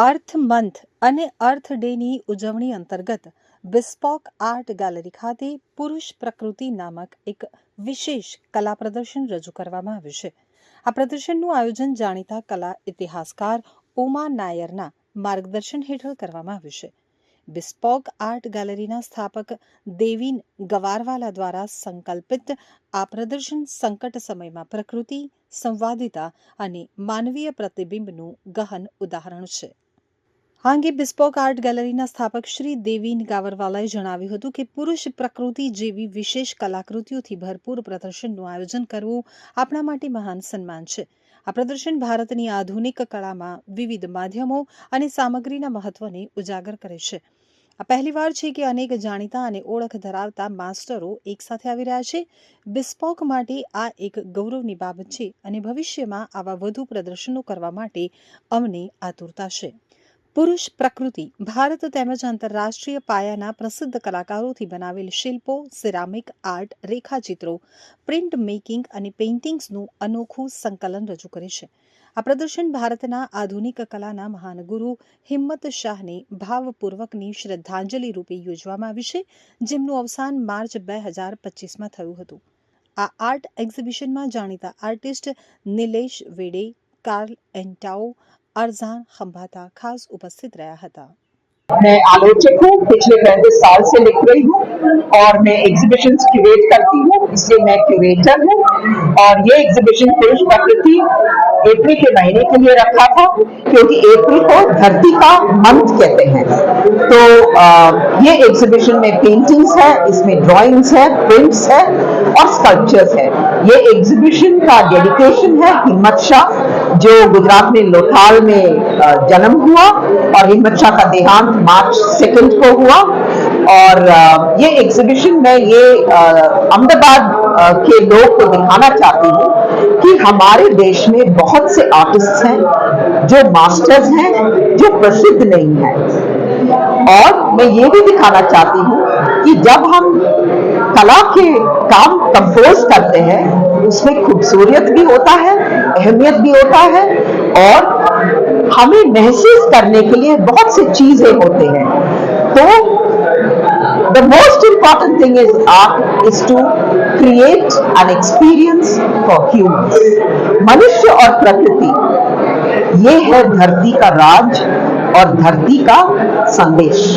અર્થ month અને અર્થ ડેની ઉજવણી અંતર્ગત બિસ્પોક આર્ટ ગેલેરી ખાતે પુરુષ પ્રકૃતિ નામક એક વિશેષ કલા પ્રદર્શન રજૂ કરવામાં આવ્યું છે. આ પ્રદર્શનનું આયોજન જાણીતા કલા ઇતિહાસકાર ઉમા નાયરના માર્ગદર્શન હેઠળ કરવામાં આવ્યું છે. બિસ્પોક આર્ટ ગેલેરીના સ્થાપક દેવીન ગવારવાલા દ્વારા સંકલ્પિત આ પ્રદર્શન સંકટ સમયમાં પ્રકૃતિ, સંવાદિતા અને માનવીય પ્રતિબિંબનું ગહન ઉદાહરણ છે. આ બિસ્પોક આર્ટ ગેલેરીના સ્થાપક શ્રી દેવીન ગાવરવાલાએ જણાવ્યું હતું કે પુરુષ પ્રકૃતિ જેવી વિશેષ કલાકૃતિઓથી ભરપૂર પ્રદર્શનનું આયોજન કરવું આપણા માટે મહાન સન્માન છે. આ પ્રદર્શન ભારતની આધુનિક કળામાં વિવિધ માધ્યમો અને સામગ્રીના મહત્વને ઉજાગર કરે છે. આ પહેલીવાર છે કે અનેક જાણીતા અને ઓળખ ધરાવતા માસ્ટરો એકસાથે આવી રહ્યા છે. બિસ્પોક માટે આ એક ગૌરવની બાબત છે અને ભવિષ્યમાં આવા વધુ પ્રદર્શનો કરવા માટે અમને આતુરતા છે. પુરુષ પ્રકૃતિ, ભારત તેમજ આંતરરાષ્ટ્રીય પાયાના પ્રસિદ્ધ કલાકારોથી બનાવેલ શિલ્પો, સિરામિક આર્ટ, રેખાચિત્રો, પ્રિન્ટ મેકિંગ અને પેઇન્ટિંગ્સનું અનોખું સંકલન રજૂ કરે છે. આ પ્રદર્શન ભારતના આધુનિક કલાના મહાન ગુરુ હિંમત શાહને ભાવપૂર્વકની શ્રદ્ધાંજલિ રૂપે યોજવામાં આવી છે, જેમનું અવસાન માર્ચ બે હજાર પચીસમાં થયું હતું. આ આર્ટ એક્ઝિબિશનમાં જાણીતા આર્ટિસ્ટ નિલેશ વેડે, કાર્લ એન્ટાઓ अरजान खंभाता खास उपस्थित रहा था। मैं आलोचक हूँ पिछले पैंतीस साल से लिख रही हूँ और मैं एग्जीबिशन क्यूरेट करती हूँ इसलिए मैं क्यूरेटर हूँ। और ये एग्जीबिशन पुरुष प्रकृति अप्रैल के महीने के लिए रखा था क्योंकि अप्रैल को धरती का मंथ कहते हैं। तो अ, ये एग्जीबिशन में पेंटिंग्स है इसमें ड्राइंग्स है प्रिंट्स है और स्कल्पचर्स है। ये एग्जीबिशन का डेडिकेशन है हिम्मत शाह। जो गुजरात में लोथाल में जन्म हुआ और हिम्मत शाह का देहांत मार्च सेकंड को हुआ और ये एग्जीबिशन में ये अहमदाबाद के लोग को दिखाना चाहती हूँ कि हमारे देश में बहुत से आर्टिस्ट हैं जो मास्टर्स हैं, जो प्रसिद्ध नहीं हैं। और मैं ये भी दिखाना चाहती हूँ कि जब हम कला के काम कंपोज करते हैं उसमें खूबसूरत भी होता है, अहमियत भी होता है और हमें महसूस करने के लिए बहुत सी चीज़ें होते हैं। तो the most important thing is art is to create an experience for humans. मनुष्य और प्रकृति, ये है धरती का राज और धरती का संदेश।